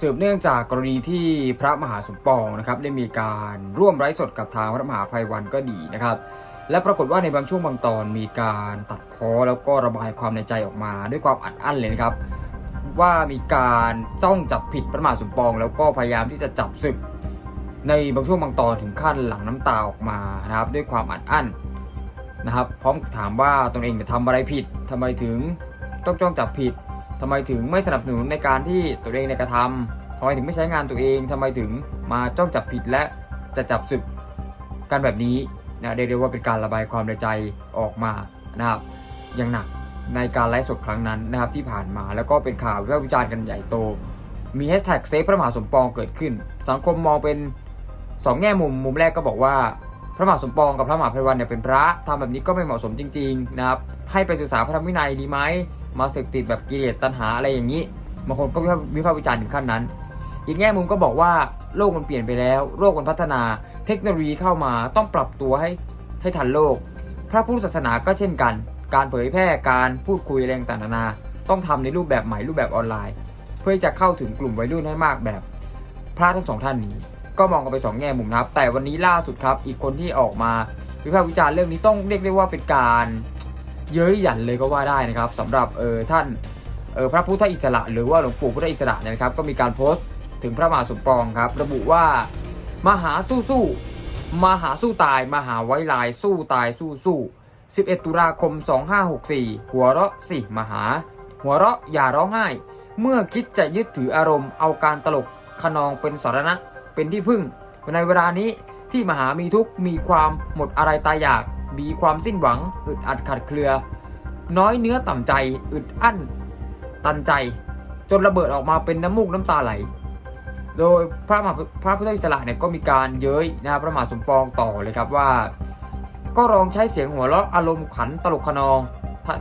สืบเนื่องจากกรณีที่พระมหาสมปองนะครับได้มีการร่วมไร้สดกับทางพระมหาภัยวันก็ดีนะครับ และปรากฏว่าในบางช่วงบางตอนมีการตัดพ้อแล้วก็ระบายความในใจออกมา ด้วยความอัดอั้นเลยนะครับ ว่ามีการจ้องจับผิดพระมหาสมปอง แล้วก็พยายามที่จะจับศึก ในบางช่วงบางตอนถึงขั้นหลั่งน้ำตาออกมานะครับ ด้วยความอัดอั้นนะครับ พร้อมถามว่าตนเองเนี่ยทำอะไรผิดทำไมถึงต้องจ้องจับผิด ทำไมถึงไม่สนับสนุนในการที่ตัวเองในกระทำทำไมถึงไม่ใช้งานตัวเองทำไมถึงมาจ้องจับผิดและจะจับศึกกันแบบนี้นะเรียกว่าเป็นการระบายความในใจออกมานะครับอย่างหนักในการไลฟ์สดครั้งนั้นนะครับที่ผ่านมาแล้วก็เป็นข่าววิพากษ์วิจารณ์กันใหญ่โต มีแฮชแท็กเซฟพระมหาสมปองเกิดขึ้น สังคมมองเป็นสองแง่มุมมุมแรกก็บอกว่า พระมหาสมปองกับพระมหาภัยวันเนี่ยเป็นพระทำแบบนี้ก็ไม่เหมาะสมจริง ๆ นะครับ ให้ไปศึกษาพระธรรมวินัยดีไหม มาเสกติดแบบกิเลสตัณหาอะไรอย่างนี้บางคนก็วิพากษ์วิาวจารณ์ถึงขั้นนั้น อีกแง่มุมก็บอกว่าโลกมันเปลี่ยนไปแล้ว โลกมันพัฒนา เทคโนโลยีเข้ามาต้องปรับตัวให้ให้ทันโลก พระพุทธศาสนาก็เช่นกัน การเผยแพร่การพูดคุยแรงต่างๆนานาต้องทำในรูปแบบใหม่รูปแบบออนไลน์ เพื่อจะเข้าถึงกลุ่มวัยรุ่นให้มากแบบ พระทั้งสองท่านนี้ ก็มองกันไปสองแง่มุมนะครับ แต่วันนี้ล่าสุดครับ อีกคนที่ออกมาวิพากษ์วิจารณ์เรื่องนี้ต้องเรียกได้ว่าเป็นการ เย้ยหยันเลยก็ว่าได้นะครับสำหรับเออท่านเออพระพุทธอิสระ หรือว่าหลวงปู่พุทธอิสระนะครับ ก็มีการโพสต์ถึงพระมหาสมปองครับ ระบุว่า มหาสู้สู้มหาสู้ตาย มหาไว้ลายสู้ตายสู้สู้11 ตุลาคม 2564 หัวเราะสิมหา หัวเราะอย่าร้องไห้ เมื่อคิดจะยึดถืออารมณ์เอาการตลกขนองเป็นสารณะเป็นที่พึ่ง ในเวลานี้ที่มหามีทุกมีความหมดอะไรตายอยาก มีความสิ้นหวัง อึดอัดขัดเคลือ น้อยเนื้อต่ำใจ อึดอั้น ตันใจ จนระเบิดออกมาเป็นน้ำมูกน้ำตาไหล โดยพระมหาพระพุทธอิสระเนี่ยก็มีการเย้ยนะพระมหาสมปองต่อเลยครับว่า ก็ลองใช้เสียงหัวเราะอารมณ์ขันตลกขนอง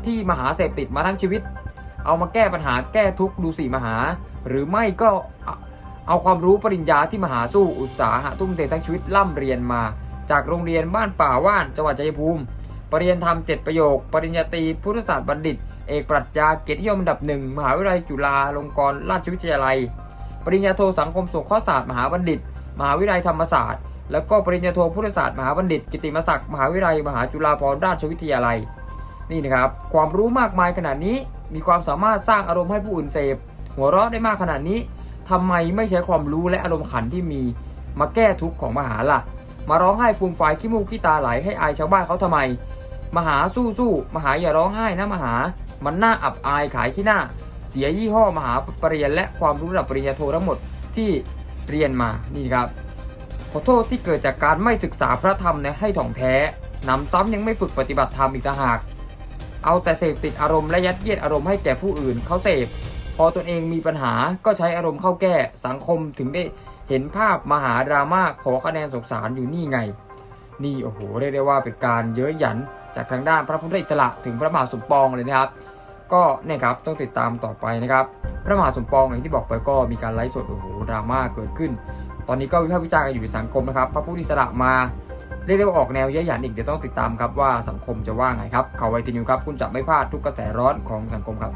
ที่มหาเสพติดมาทั้งชีวิต เอามาแก้ปัญหาแก้ทุกข์ดูสิมหา หรือไม่ก็เอาเอาความรู้ปริญญาที่มหาสู้อุตสาหะทุ่มเททั้งชีวิตล่ำเรียนมา จากโรงเรียนบ้านป่าว่านจังหวัดชัยภูมิปริญญาธรรมเจ็ดประโยค ปริญญาตรีพุทธศาสตร์บัณฑิต เอกปรัชญาเกียรตินิยมอันดับหนึ่งมหาวิทยาลัยจุฬาลงกรณราชวิทยาลัย ปริญญาโทสังคมสงเคราะห์ศาสตร์มหาบัณฑิต มหาวิทยาลัยธรรมศาสตร์ แล้วก็ปริญญาโทพุทธศาสตร์มหาบัณฑิต กิตติมศักดิ์มหาวิทยาลัยมหาจุฬาภรณราชวิทยาลัย นี่นะครับ ความรู้มากมายขนาดนี้ มีความสามารถสร้างอารมณ์ให้ผู้อื่นเสพ หัวเราะได้มากขนาดนี้ทำไมไม่ใช้ความรู้และอารมณ์ขันที่มี มาแก้ทุกข์ของมหาล่ะ มาร้องไห้ฟูมฟายขี้มูกขี้ตาไหลให้อายชาวบ้านเขาทำไม มหาสู้สู้มหาอย่าร้องไห้นะมหา มันน่าอับอายขายขี้หน้า เสียยี่ห้อมหาปริญญาและความรู้ระดับปริญญาโททั้งหมดที่เรียนมานี่ครับ ขอโทษที่เกิดจากการไม่ศึกษาพระธรรมนี่ยให้ถ่องแท้นำซ้ำยังไม่ฝึกปฏิบัติธรรมอีกต่างหาก เอาแต่เสพติดอารมณ์และยัดเยียดอารมณ์ให้แก่ผู้อื่นเขาเสพ พอตนเองมีปัญหาก็ใช้อารมณ์เข้าแก้สังคมถึงได้ เห็นภาพมหาดราม่าขอคะแนนสงสารอยู่นี่ไง นี่โอ้โหเรียกได้ว่าเป็นการเย้ยหยันจากทางด้านพระพุทธอิสระถึงพระมหาสมปองเลยนะครับ ก็เนี่ยครับต้องติดตามต่อไปนะครับ พระมหาสมปองอย่างที่บอกไปก็มีการไลฟ์สดโอ้โหดราม่าเกิดขึ้น ตอนนี้ก็วิพากษ์วิจารณ์กันอยู่ในสังคมนะครับ พระพุทธอิสระมาเรียกได้ว่าออกแนวเย้ยหยันอีกเดี๋ยวต้องติดตามครับว่าสังคมจะว่าไงครับข่าวไวทีนิวครับคุณจะไม่พลาดทุกกระแสร้อนของสังคมครับ